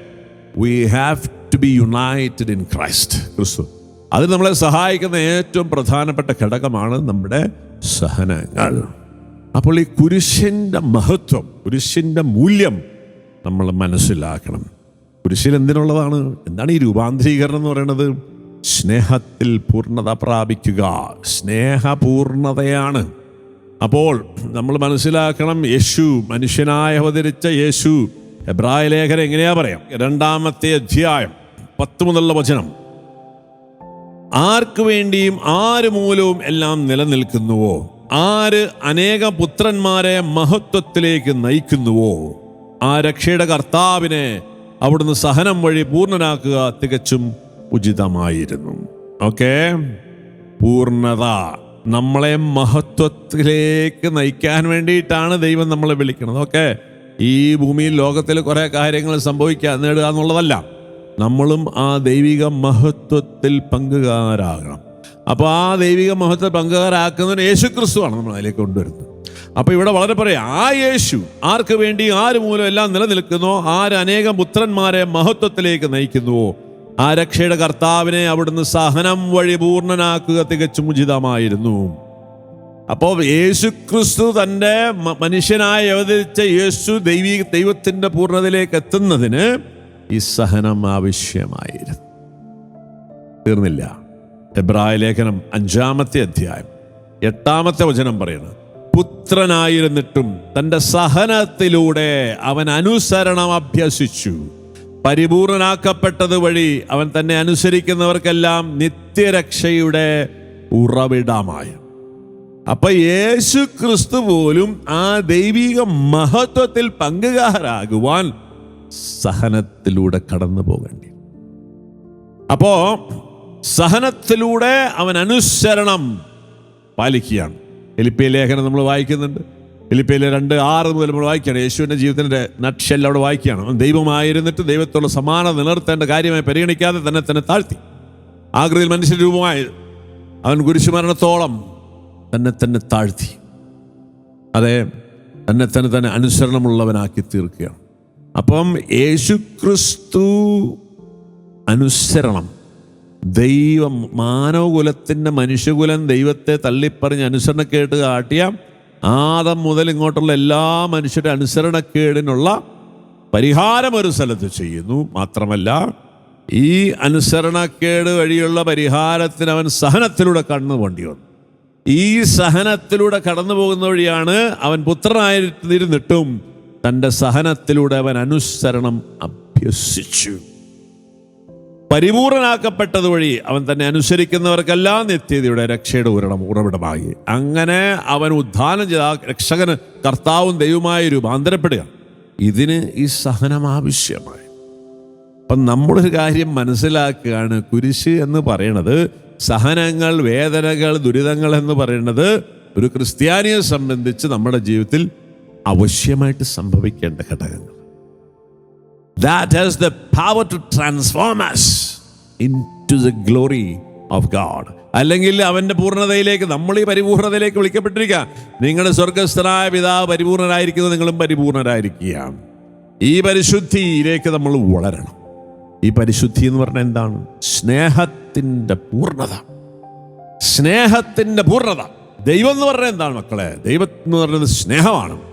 we have to be united in Christ ക്രിസ്തു. അതിന് നമ്മളെ സഹായിക്കുന്ന ഏറ്റവും പ്രധാനപ്പെട്ട ഘടകമാണ് നമ്മുടെ സഹനങ്ങൾ. അപ്പോൾ ഈ കുരിശിന്റെ മഹത്വം കുരിശിന്റെ മൂല്യം നമ്മൾ മനസ്സിലാക്കണം. കുരിശിൽ എന്തിനുള്ളതാണ്? എന്താണ് ഈ രൂപാന്തരീകരണം എന്ന് പറയുന്നത്? സ്നേഹത്തിൽ പൂർണത പ്രാപിക്കുക. സ്നേഹപൂർണതയാണ്. അപ്പോൾ നമ്മൾ മനസ്സിലാക്കണം യേശു മനുഷ്യനായ അവതരിച്ച യേശു. എബ്രായ ലേഖന എങ്ങനെയാ പറയാം? രണ്ടാമത്തെ അധ്യായം പത്ത് മുതലുള്ള വചനം. ആർക്ക് വേണ്ടിയും ആര് മൂലവും എല്ലാം നിലനിൽക്കുന്നുവോ? ആര് അനേക പുത്രന്മാരെ മഹത്വത്തിലേക്ക് നയിക്കുന്നുവോ? ആ രക്ഷയുടെ കർത്താവിനെ അവിടുന്ന് സഹനം വഴി പൂർണനാക്കുക തികച്ചും ഉചിതമായിരുന്നു. ഓക്കെ? പൂർണത നമ്മളെ മഹത്വത്തിലേക്ക് നയിക്കാൻ വേണ്ടിയിട്ടാണ് ദൈവം നമ്മളെ വിളിക്കുന്നത്. ഓക്കെ? ഈ ഭൂമിയിൽ ലോകത്തിൽ കുറേ കാര്യങ്ങൾ സംഭവിക്കുക നേടുക എന്നുള്ളതല്ല. നമ്മളും ആ ദൈവിക മഹത്വത്തിൽ പങ്കുകാരാകണം. അപ്പോൾ ആ ദൈവിക മഹത്വ പങ്കുകാരാക്കുന്നതിന് യേശു ക്രിസ്തുവാണ് നമ്മൾ അതിലേക്ക് കൊണ്ടുവരുന്നത്. അപ്പോൾ ഇവിടെ വളരെ പറയാം ആ യേശു ആർക്ക് വേണ്ടി ആര് മൂലം എല്ലാം നിലനിൽക്കുന്നോ ആര് അനേകം പുത്രന്മാരെ മഹത്വത്തിലേക്ക് നയിക്കുന്നുവോ ആ രക്ഷയുടെ കർത്താവിനെ അവിടുന്ന് സഹനം വഴി പൂർണനാക്കുക തികച്ചും ഉചിതമായിരുന്നു. അപ്പോൾ യേശു ക്രിസ്തു തന്റെ മനുഷ്യനായി അവതരിച്ച യേശു ദൈവീ ദൈവത്തിന്റെ പൂർണതയിലേക്ക് എത്തുന്നതിന് ഈ സഹനം ആവശ്യമായിരുന്നു. തീർന്നില്ല. എബ്രായ ലേഖനം അഞ്ചാമത്തെ അധ്യായം എട്ടാമത്തെ വചനം പറയുന്നത് പുത്രനായിരുന്നിട്ടും തന്റെ സഹനത്തിലൂടെ അവൻ അനുസരണം അഭ്യസിച്ചു. പരിപൂർണനാക്കപ്പെട്ടത് വഴി അവൻ തന്നെ അനുസരിക്കുന്നവർക്കെല്ലാം നിത്യരക്ഷയുടെ ഉറവിടമായി. അപ്പൊ യേശു ക്രിസ്തു പോലും ആ ദൈവിക മഹത്വത്തിൽ പങ്കുകാരാകുവാൻ സഹനത്തിലൂടെ കടന്നു പോകേണ്ടി. അപ്പോ സഹനത്തിലൂടെ അവൻ അനുസരണം പാലിക്കുകയാണ്. എലിപ്പിയ ലേഖനം നമ്മൾ വായിക്കുന്നുണ്ട്. എലിപ്പയിലെ രണ്ട് ആറ് മുതൽ നമ്മൾ വായിക്കുകയാണ്. യേശുവിന്റെ ജീവിതത്തിന്റെ നട്ഷെല്ലാം അവിടെ വായിക്കുകയാണ്. ദൈവമായിരുന്നിട്ട് ദൈവത്തോട് സമാനത നിലനിർത്തേണ്ട കാര്യമായി പരിഗണിക്കാതെ തന്നെ തന്നെ താഴ്ത്തി. ആകൃതിയിൽ മനുഷ്യ രൂപമായി അവൻ കുരിശുമരണത്തോളം തന്നെ തന്നെ താഴ്ത്തി. അതെ തന്നെ തന്നെ തന്നെ അനുസരണമുള്ളവനാക്കി തീർക്കുകയാണ്. അപ്പം യേശു ക്രിസ്തു അനുസരണം ദൈവം മാനവകുലത്തിന്റെ മനുഷ്യകുലം ദൈവത്തെ തള്ളിപ്പറഞ്ഞ് അനുസരണക്കേട്ട് കാട്ടിയ ആദം മുതൽ ഇങ്ങോട്ടുള്ള എല്ലാ മനുഷ്യരുടെ അനുസരണക്കേടിനുള്ള പരിഹാരം ഒരു സ്ഥലത്ത് ചെയ്യുന്നു. മാത്രമല്ല ഈ അനുസരണക്കേട് വഴിയുള്ള പരിഹാരത്തിന് അവൻ സഹനത്തിലൂടെ കടന്നു പോണ്ടി വന്നു. ഈ സഹനത്തിലൂടെ കടന്നു പോകുന്ന വഴിയാണ് അവൻ പുത്രനായിരുന്നിട്ടും തന്റെ സഹനത്തിലൂടെ അവൻ അനുസരണം അഭ്യസിച്ചു. പരിപൂർണനാക്കപ്പെട്ടത് വഴി അവൻ തന്നെ അനുസരിക്കുന്നവർക്കെല്ലാം നിത്യതയുടെ രക്ഷയുടെ ഉരണം ഉറവിടമായി അങ്ങനെ അവൻ ഉദ്ധാനം ചെയ്ത രക്ഷകന് കർത്താവും ദൈവമായി രൂപാന്തരപ്പെടുക. ഇതിന് ഈ സഹനം ആവശ്യമായി. അപ്പം നമ്മളൊരു കാര്യം മനസ്സിലാക്കുകയാണ്. കുരിശ് എന്ന് പറയുന്നത് സഹനങ്ങൾ വേദനകൾ ദുരിതങ്ങൾ എന്ന് പറയുന്നത് ഒരു ക്രിസ്ത്യാനിയെ സംബന്ധിച്ച് നമ്മുടെ ജീവിതത്തിൽ അവശ്യമായിട്ട് സംഭവിക്കേണ്ട ഘടകങ്ങൾ that has the power to transform us into the glory of God അല്ലെങ്കിൽ അവന്റെ പൂർണതയിലേക്ക് നമ്മൾ ഈ പരിപൂർണതയിലേക്ക് വിളിക്കപ്പെട്ടിരിക്കുക. നിങ്ങളുടെ സ്വർഗസ്ഥനായ പിതാവ് പരിപൂർണരായിരിക്കുന്നത് നിങ്ങളും പരിപൂർണരായിരിക്കുകയാണ്. ഈ പരിശുദ്ധിയിലേക്ക് നമ്മൾ വളരണം. ഈ പരിശുദ്ധി എന്ന് പറഞ്ഞാൽ എന്താണ്? സ്നേഹത്തിന്റെ പൂർണത. സ്നേഹത്തിന്റെ പൂർണത. ദൈവം എന്ന് പറഞ്ഞാൽ എന്താണ് മക്കളെ? ദൈവം എന്ന് പറയുന്നത് സ്നേഹമാണ്.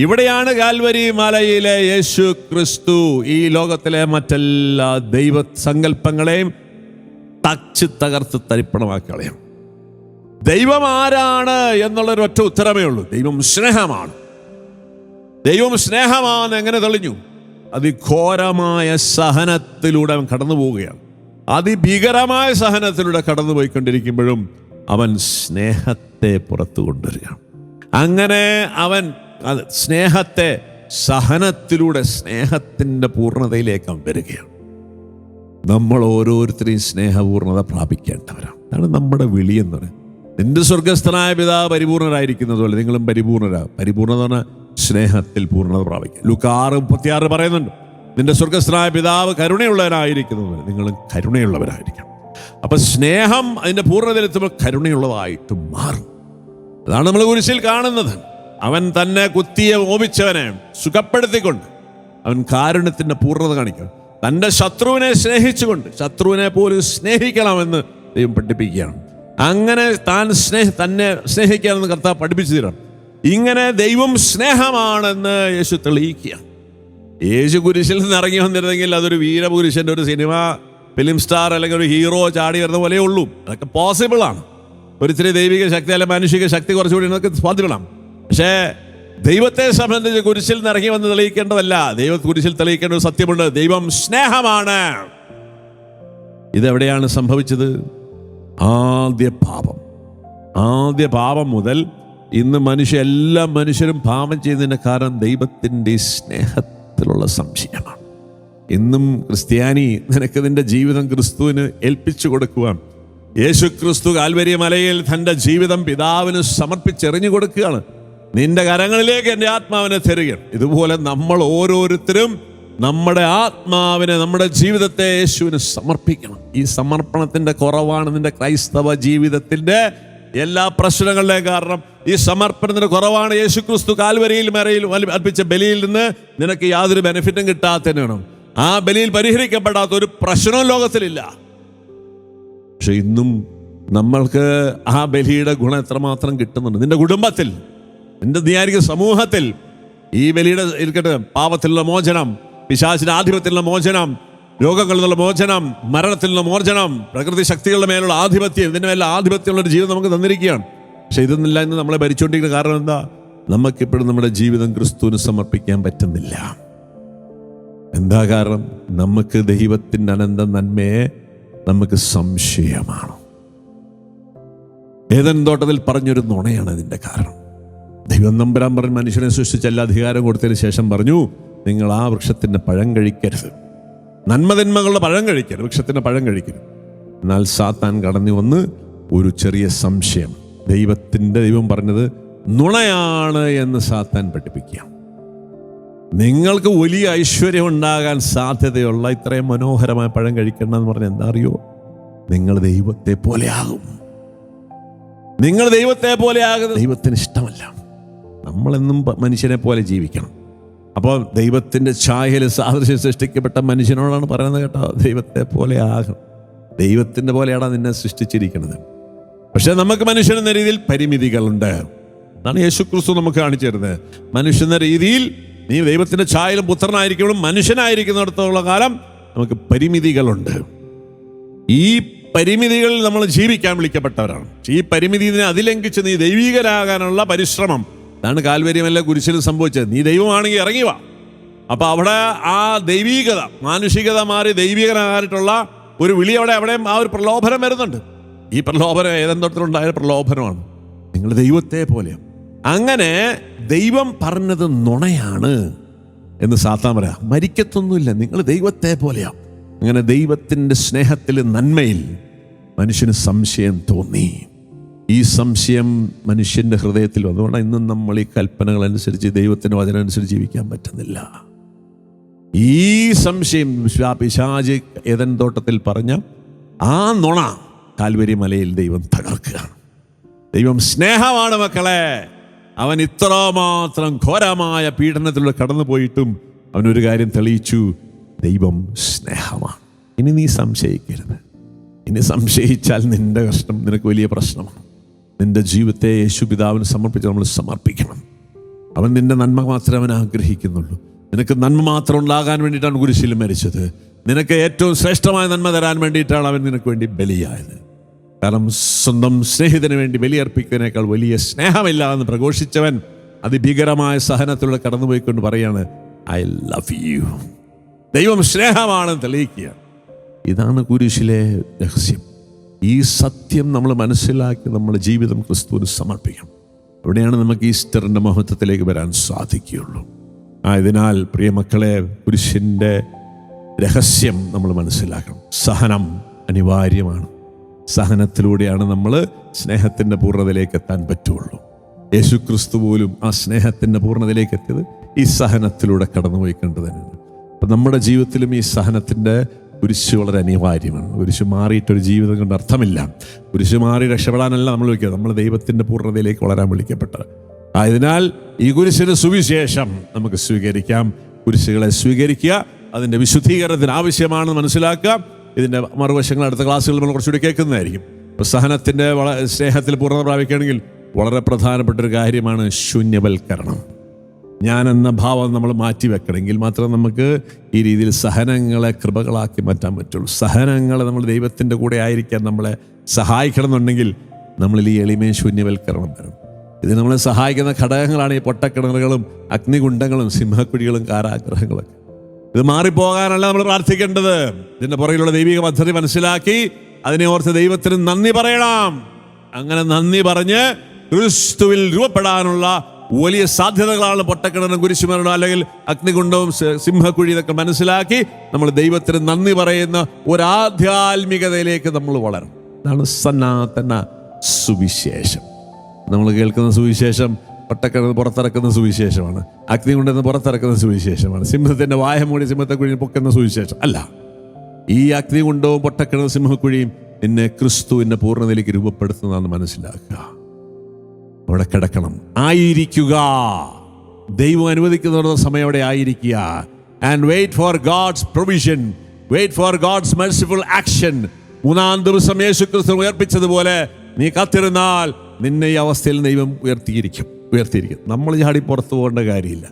ഇവിടെയാണ് കാൽവരി മലയിലെ യേശു ക്രിസ്തു. ഈ ലോകത്തിലെ മറ്റെല്ലാ ദൈവ സങ്കല്പങ്ങളെയും തച്ച് തകർത്ത് തരിപ്പണമാക്കി കളയും. ദൈവം ആരാണ് എന്നുള്ളൊരു ഒറ്റ ഉത്തരമേ ഉള്ളൂ. ദൈവം സ്നേഹമാണ്. ദൈവം സ്നേഹമാണ് എങ്ങനെ തെളിഞ്ഞു? അതിഘോരമായ സഹനത്തിലൂടെ അവൻ കടന്നു പോവുകയാണ്. അതിഭീകരമായ സഹനത്തിലൂടെ കടന്നു പോയിക്കൊണ്ടിരിക്കുമ്പോഴും അവൻ സ്നേഹത്തെ പുറത്തു കൊണ്ടുവരികയാണ്. അങ്ങനെ അവൻ സ്നേഹത്തെ സഹനത്തിലൂടെ സ്നേഹത്തിന്റെ പൂർണതയിലേക്ക് വരികയാണ്. നമ്മൾ ഓരോരുത്തരെയും സ്നേഹപൂർണത പ്രാപിക്കേണ്ടവരാണ്. അതാണ് നമ്മുടെ വിളി എന്ന് പറയുന്നത്. നിന്റെ സ്വർഗസ്ഥനായ പിതാവ് പരിപൂർണരായിരിക്കുന്നത് പോലെ നിങ്ങളും പരിപൂർണരാ. പരിപൂർണത പറഞ്ഞാൽ സ്നേഹത്തിൽ പൂർണത പ്രാപിക്കുക. ലുക്ക് ആറ് മുപ്പത്തിയാറ് പറയുന്നുണ്ട് നിന്റെ സ്വർഗസ്ഥനായ പിതാവ് കരുണയുള്ളവരായിരിക്കുന്നത് നിങ്ങളും കരുണയുള്ളവരായിരിക്കണം. അപ്പൊ സ്നേഹം അതിന്റെ പൂർണതയിലെത്തുമ്പോൾ കരുണയുള്ളതായിട്ട് മാറും. അതാണ് നമ്മൾ കുരിശിൽ കാണുന്നത്. അവൻ തന്നെ കുത്തിയെ ഓപിച്ചവനെ സുഖപ്പെടുത്തിക്കൊണ്ട് അവൻ കാരുണ്യത്തിന്റെ പൂർണത കാണിക്കണം തന്റെ ശത്രുവിനെ സ്നേഹിച്ചുകൊണ്ട് ശത്രുവിനെ പോലും സ്നേഹിക്കണമെന്ന് ദൈവം പഠിപ്പിക്കുകയാണ്. അങ്ങനെ താൻ സ്നേഹ തന്നെ സ്നേഹിക്കാമെന്ന് കർത്താവ് പഠിപ്പിച്ചു തരാം. ഇങ്ങനെ ദൈവം സ്നേഹമാണെന്ന് യേശു തെളിയിക്കുക യേശു കുരിശിൽ നിന്ന് ഇറങ്ങി വന്നിരുന്നെങ്കിൽ അതൊരു വീരപുരുഷന്റെ ഒരു സിനിമ ഫിലിം സ്റ്റാർ അല്ലെങ്കിൽ ഒരു ഹീറോ ചാടി വരുന്ന പോലെ ഉള്ളൂ. അതൊക്കെ പോസിബിളാണ് ആണ്. ഒരു ദൈവിക ശക്തി അല്ലെങ്കിൽ മാനുഷിക ശക്തി കുറച്ചുകൂടി അതൊക്കെ പക്ഷേ ദൈവത്തെ സംബന്ധിച്ച് കുരിശിൽ നിന്ന് ഇറങ്ങി വന്ന് തെളിയിക്കേണ്ടതല്ല. ദൈവ കുരിശിൽ തെളിയിക്കേണ്ട ഒരു സത്യമുണ്ട്. ദൈവം സ്നേഹമാണ്. ഇതെവിടെയാണ് സംഭവിച്ചത്? ആദ്യ പാപം. ആദ്യ പാപം മുതൽ ഇന്ന് മനുഷ്യ എല്ലാ മനുഷ്യരും പാപം ചെയ്യുന്നതിന് കാരണം ദൈവത്തിന്റെ സ്നേഹത്തിലുള്ള സംശയമാണ്. ഇന്നും ക്രിസ്ത്യാനി നിനക്ക് നിന്റെ ജീവിതം ക്രിസ്തുവിന് ഏൽപ്പിച്ചു കൊടുക്കുവാൻ യേശു ക്രിസ്തു കാൽവരിയ മലയിൽ തന്റെ ജീവിതം പിതാവിന് സമർപ്പിച്ചെറിഞ്ഞു കൊടുക്കുകയാണ്. നിന്റെ കരങ്ങളിലേക്ക് എന്റെ ആത്മാവിനെ തരികയാണ് ഇതുപോലെ നമ്മൾ ഓരോരുത്തരും നമ്മുടെ ആത്മാവിനെ നമ്മുടെ ജീവിതത്തെ യേശുവിന് സമർപ്പിക്കണം. ഈ സമർപ്പണത്തിന്റെ കുറവാണ് നിന്റെ ക്രൈസ്തവ ജീവിതത്തിന്റെ എല്ലാ പ്രശ്നങ്ങളുടെയും കാരണം. ഈ സമർപ്പണത്തിന്റെ കുറവാണ് യേശു ക്രിസ്തു കാൽവരിയിൽ മരയിൽ വൽ- അർപ്പിച്ച ബലിയിൽ നിന്ന് നിനക്ക് യാതൊരു ബെനിഫിറ്റും കിട്ടാത്തതിനാണ് ആ ബലിയിൽ പരിഹരിക്കപ്പെടാത്ത ഒരു പ്രശ്നവും ലോകത്തിലില്ല. പക്ഷെ ഇന്നും നമ്മൾക്ക് ആ ബലിയുടെ ഗുണം എത്രമാത്രം കിട്ടുന്നുണ്ട്? നിന്റെ കുടുംബത്തിൽ നിന്റെ ധ്യാനിക സമൂഹത്തിൽ? ഈ ബലിയുടെ ഇരിക്കട്ടെ പാപത്തിലുള്ള മോചനം പിശാചിന്റെ ആധിപത്യത്തിലുള്ള മോചനം രോഗങ്ങളിൽ നിന്നുള്ള മോചനം മരണത്തിൽ നിന്നുള്ള മോചനം പ്രകൃതി ശക്തികളുടെ മേലുള്ള ആധിപത്യം ഇതിന്റെ മേലുള്ള ആധിപത്യമുള്ള ഒരു ജീവിതം നമുക്ക് തന്നിരിക്കുകയാണ്. പക്ഷെ ഇതൊന്നില്ല എന്ന് നമ്മളെ ഭരിച്ചുകൊണ്ടിരിക്കുന്ന കാരണം എന്താ? നമുക്കിപ്പോഴും നമ്മുടെ ജീവിതം ക്രിസ്തുവിന് സമർപ്പിക്കാൻ പറ്റുന്നില്ല. എന്താ കാരണം? നമുക്ക് ദൈവത്തിന്റെ അനന്ത നന്മയെ നമുക്ക് സംശയമാണ്. ഏതൻ തോട്ടത്തിൽ പറഞ്ഞൊരു നുണയാണ് അതിന്റെ കാരണം. ദൈവം നമ്പരാൻ പറഞ്ഞ് മനുഷ്യനെ സൃഷ്ടിച്ച എല്ലാ അധികാരം കൊടുത്തതിന് ശേഷം പറഞ്ഞു നിങ്ങൾ ആ വൃക്ഷത്തിന്റെ പഴം കഴിക്കരുത്. നന്മതിന്മകളുടെ പഴം കഴിക്കരുത്. വൃക്ഷത്തിന്റെ പഴം കഴിക്കരുത്. എന്നാൽ സാത്താൻ കടന്നു വന്ന് ഒരു ചെറിയ സംശയം. ദൈവത്തിന്റെ ദൈവം പറഞ്ഞത് നുണയാണ് എന്ന് സാത്താൻ പഠിപ്പിക്കുക. നിങ്ങൾക്ക് വലിയ ഐശ്വര്യം ഉണ്ടാകാൻ സാധ്യതയുള്ള ഇത്രയും മനോഹരമായ പഴം കഴിക്കണം എന്ന് പറഞ്ഞാൽ എന്താ അറിയോ? നിങ്ങൾ ദൈവത്തെ പോലെയാകും നിങ്ങൾ ദൈവത്തെ പോലെയാകുന്നത് ദൈവത്തിന് ഇഷ്ടമല്ല. നമ്മളെന്നും മനുഷ്യനെ പോലെ ജീവിക്കണം. അപ്പോൾ ദൈവത്തിന്റെ ഛായയിൽ സാദൃശ്യം സൃഷ്ടിക്കപ്പെട്ട മനുഷ്യനോടാണ് പറയുന്നത് കേട്ടോ ദൈവത്തെ പോലെ ആകും. ദൈവത്തിന്റെ പോലെയാണ് നിന്നെ സൃഷ്ടിച്ചിരിക്കുന്നത്. പക്ഷേ നമുക്ക് മനുഷ്യൻ എന്ന രീതിയിൽ പരിമിതികളുണ്ട്. അതാണ് യേശു ക്രിസ്തു നമുക്ക് കാണിച്ചു തരുന്നത്. മനുഷ്യ എന്ന രീതിയിൽ നീ ദൈവത്തിന്റെ ഛായയിലും പുത്രനായിരിക്കുമ്പോഴും മനുഷ്യനായിരിക്കുന്നിടത്തോളം കാലം നമുക്ക് പരിമിതികളുണ്ട്. ഈ പരിമിതികളിൽ നമ്മൾ ജീവിക്കാൻ വിളിക്കപ്പെട്ടവരാണ്. ഈ പരിമിതിനെ അതിലംഘിച്ച് നീ ദൈവികരാകാനുള്ള പരിശ്രമം അതാണ് കാൽവര്യമല്ല കുരിശിൽ സംഭവിച്ചത്. നീ ദൈവമാണെങ്കിൽ ഇറങ്ങി വാ. അപ്പൊ അവിടെ ആ ദൈവീകത മാനുഷികത മാറി ദൈവികനായിട്ടുള്ള ഒരു വിളി അവിടെ അവിടെ ആ ഒരു പ്രലോഭനം വരുന്നുണ്ട്. ഈ പ്രലോഭനം ഏതെന്തോട്ടത്തിലുണ്ടായ പ്രലോഭനമാണ്. നിങ്ങൾ ദൈവത്തെ പോലെയാണ്. അങ്ങനെ ദൈവം പറഞ്ഞത് നുണയാണ് എന്ന് സാത്താൻ പറയാം മരിക്കത്തൊന്നുമില്ല നിങ്ങൾ ദൈവത്തെ പോലെയാ. അങ്ങനെ ദൈവത്തിന്റെ സ്നേഹത്തിൽ നന്മയിൽ മനുഷ്യന് സംശയം തോന്നി. ഈ സംശയം മനുഷ്യന്റെ ഹൃദയത്തിൽ വന്നു. അതുകൊണ്ടാണ് ഇന്നും നമ്മൾ ഈ കൽപ്പനകൾ അനുസരിച്ച് ദൈവത്തിന്റെ വചനം അനുസരിച്ച് ജീവിക്കാൻ പറ്റുന്നില്ല. ഈ സംശയം പിശാജ് ഏതൻ തോട്ടത്തിൽ പറഞ്ഞ ആ നുണ കാൽവരി മലയിൽ ദൈവം തകർക്കുകയാണ്. ദൈവം സ്നേഹമാണ് മക്കളെ. അവൻ ഇത്രമാത്രം ഘോരമായ പീഡനത്തിലൂടെ കടന്നു പോയിട്ടും അവനൊരു കാര്യം തെളിയിച്ചു. ദൈവം സ്നേഹമാണ്. ഇനി നീ സംശയിക്കരുത്. ഇനി സംശയിച്ചാൽ നിന്റെ കഷ്ടം നിനക്ക് വലിയ പ്രശ്നമാണ്. നിന്റെ ജീവിതത്തെ യേശു പിതാവിന് സമർപ്പിച്ച് നമ്മൾ സമർപ്പിക്കണം. അവൻ നിന്റെ നന്മ മാത്രമേ അവൻ ആഗ്രഹിക്കുന്നുള്ളൂ. നിനക്ക് നന്മ മാത്രം ഉണ്ടാകാൻ വേണ്ടിയിട്ടാണ് കുരിശിൽ മരിച്ചത്. നിനക്ക് ഏറ്റവും ശ്രേഷ്ഠമായ നന്മ തരാൻ വേണ്ടിയിട്ടാണ് അവൻ നിനക്ക് വേണ്ടി ബലിയായത്. കാരണം സ്വന്തം സ്നേഹിതന് വേണ്ടി ബലിയർപ്പിക്കുന്നതിനേക്കാൾ വലിയ സ്നേഹമില്ല എന്ന് പ്രഘോഷിച്ചവൻ അതിഭീകരമായ സഹനത്തിലൂടെ കടന്നുപോയിക്കൊണ്ട് പറയാണ് ഐ ലവ് യു. ദൈവം സ്നേഹമാണെന്ന് തെളിയിക്കുക ഇതാണ് കുരിശിലെ രഹസ്യം. ഈ സത്യം നമ്മൾ മനസ്സിലാക്കി നമ്മുടെ ജീവിതം ക്രിസ്തുവിന് സമർപ്പിക്കണം. അവിടെയാണ് നമുക്ക് ഈസ്റ്ററിന്റെ മഹത്വത്തിലേക്ക് വരാൻ സാധിക്കുകയുള്ളൂ. ആയതിനാൽ പ്രിയമക്കളെ പുരുഷന്റെ രഹസ്യം നമ്മൾ മനസ്സിലാക്കണം. സഹനം അനിവാര്യമാണ്. സഹനത്തിലൂടെയാണ് നമ്മൾ സ്നേഹത്തിന്റെ പൂർണതയിലേക്ക് എത്താൻ പറ്റുള്ളൂ. യേശു ക്രിസ്തു പോലും ആ സ്നേഹത്തിന്റെ പൂർണതയിലേക്ക് എത്തിയത് ഈ സഹനത്തിലൂടെ കടന്നുപോയി കണ്ടു തന്നെയാണ് അപ്പം നമ്മുടെ ജീവിതത്തിലും ഈ സഹനത്തിന്റെ കുരിശ് വളരെ അനിവാര്യമാണ്. കുരിശ് മാറിയിട്ടൊരു ജീവിതം കൊണ്ട് അർത്ഥമില്ല. കുരിശ് മാറി രക്ഷപ്പെടാനല്ല നമ്മൾ വിളിക്കുക നമ്മൾ ദൈവത്തിന്റെ പൂർണതയിലേക്ക് വളരാൻ വിളിക്കപ്പെട്ടത്. ആയതിനാൽ ഈ കുരിശിന് സുവിശേഷം നമുക്ക് സ്വീകരിക്കാം. കുരിശുകളെ സ്വീകരിക്കുക. അതിന്റെ വിശുദ്ധീകരണത്തിന് ആവശ്യമാണെന്ന് മനസ്സിലാക്കുക. ഇതിന്റെ മറുവശങ്ങൾ അടുത്ത ക്ലാസ്സുകൾ നമ്മൾ കുറച്ചുകൂടി കേൾക്കുന്നതായിരിക്കും. ഇപ്പോൾ സഹനത്തിന്റെ സ്നേഹത്തിൽ പൂർണത പ്രാപിക്കുകയാണെങ്കിൽ വളരെ പ്രധാനപ്പെട്ട ഒരു കാര്യമാണ് ശൂന്യവൽക്കരണം. ഞാൻ എന്ന ഭാവം നമ്മൾ മാറ്റി വെക്കണമെങ്കിൽ മാത്രം നമുക്ക് ഈ രീതിയിൽ സഹനങ്ങളെ കൃപകളാക്കി മാറ്റാൻ പറ്റുള്ളൂ. സഹനങ്ങളെ നമ്മൾ ദൈവത്തിന്റെ കൂടെ ആയിരിക്കാൻ നമ്മളെ സഹായിക്കണം എന്നുണ്ടെങ്കിൽ നമ്മളിൽ ഈ എളിമയും ശൂന്യവൽക്കരണം വരണം. ഇത് നമ്മളെ സഹായിക്കുന്ന ഘടകങ്ങളാണ് ഈ പൊട്ടക്കിണറുകളും അഗ്നികുണ്ഡങ്ങളും സിംഹക്കുഴികളും കാരാഗ്രഹങ്ങളൊക്കെ. ഇത് മാറിപ്പോകാനല്ല നമ്മൾ പ്രാർത്ഥിക്കേണ്ടത്. ഇതിന്റെ പുറകിലുള്ള ദൈവിക പദ്ധതി മനസ്സിലാക്കി അതിനെ ഓർത്ത് ദൈവത്തിന് നന്ദി പറയണം. അങ്ങനെ നന്ദി പറഞ്ഞ് ക്രിസ്തുവിൽ രൂപപ്പെടാനുള്ള വലിയ സാധ്യതകളാണ് പൊട്ടക്കിണറും കുരിശുമരണം അല്ലെങ്കിൽ അഗ്നികുണ്ടവും സിംഹക്കുഴി ഇതൊക്കെ മനസ്സിലാക്കി നമ്മൾ ദൈവത്തിന് നന്ദി പറയുന്ന ഒരാധ്യാത്മികതയിലേക്ക് നമ്മൾ വളരും ഇതാണ് സനാതന സുവിശേഷം. നമ്മൾ കേൾക്കുന്ന സുവിശേഷം പട്ടക്കിണർ പുറത്തിറക്കുന്ന സുവിശേഷമാണ്. അഗ്നി കൊണ്ടുവന്ന് പുറത്തിറക്കുന്ന സുവിശേഷമാണ്. സിംഹത്തിന്റെ വായ മൂടി സിംഹത്തെ കുഴി പൊക്കുന്ന സുവിശേഷം അല്ല. ഈ അഗ്നി കൊണ്ടവും പൊട്ടക്കിണർ സിംഹക്കുഴിയും നിന്നെ ക്രിസ്തുവിന്റെ പൂർണതയിലേക്ക് രൂപപ്പെടുത്തുന്നതാണെന്ന് മനസ്സിലാക്കുക. അവിടെ കിടക്കണം. ആയിരിക്കുക. ദൈവം അനുവദിക്കുന്ന സമയം അവിടെ ആയിരിക്കുക. And wait for God's provision wait for God's merciful action മൂന്നാം ദിവസം യേശു ക്രിസ്തു ഉയർപ്പിച്ചതുപോലെ നീ കാത്തിരുന്നാൽ നിന്നെ ഈ അവസ്ഥയിൽ ദൈവം ഉയർത്തിയിരിക്കും. ഉയർത്തിയിരിക്കും. നമ്മൾ ചാടി പുറത്തു പോകേണ്ട കാര്യമില്ല.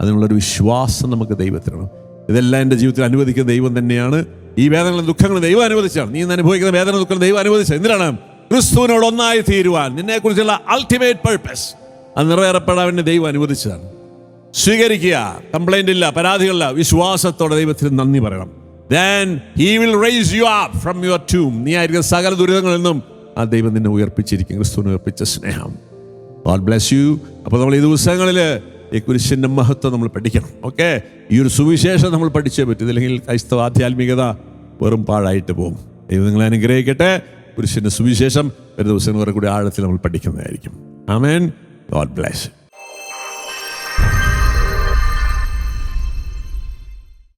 അതിനുള്ളൊരു വിശ്വാസം നമുക്ക് ദൈവത്തിനാണ് ഇതെല്ലാം എന്റെ ജീവിതത്തിൽ അനുവദിക്കുന്ന ദൈവം തന്നെയാണ്. ഈ വേദനകളും ദുഃഖങ്ങളും ദൈവം അനുവദിച്ചാണ്. നീ ഇന്ന് അനുഭവിക്കുന്ന വേദന ദുഃഖങ്ങൾ ദൈവം അനുവദിച്ചത് എന്തിനാണ്? ക്രിസ്തുവിനോട് ഒന്നായി തീരുവാൻ നിന്നെക്കുറിച്ചുള്ള അൾട്ടിമേറ്റ് പർപ്പസ് അത് നിറവേറപ്പെടാൻ വേണ്ടി ദൈവം അനുവദിച്ചതാണ്. സ്വീകരിക്കുക കംപ്ലൈന്റ് ഇല്ല പരാതികളില്ല വിശ്വാസത്തോടെ ദൈവത്തിന് നന്ദി പറയണം. Then he will raise you up from your tomb നീ ആയിരിക്കുന്ന സകല ദുരിതങ്ങളിൽ നിന്നും ആ ദൈവം നിന്നെ ഉയർപ്പിച്ചിരിക്കും ക്രിസ്തുവിനെ ഉയർപ്പിച്ച സ്നേഹം. ഗോഡ് ബ്ലെസ് യു അപ്പോൾ നമ്മൾ ഈ ദിവസങ്ങളിൽ ഈ കുരിശിന്റെ മഹത്വം നമ്മൾ പഠിക്കണം. ഓക്കെ ഈ ഒരു സുവിശേഷം നമ്മൾ പഠിച്ചേ പറ്റും. ഇല്ലെങ്കിൽ ക്രൈസ്തവ ആധ്യാത്മികത വെറും പാഴായിട്ട് പോകും. ദൈവം നിങ്ങളെ അനുഗ്രഹിക്കട്ടെ. കുരിശിന്റെ സുവിശേഷം ഒരു ദിവസം കുറെ കൂടി ആഴത്തിൽ നമ്മൾ പഠിക്കുന്നതായിരിക്കും. ആമേൻ. God bless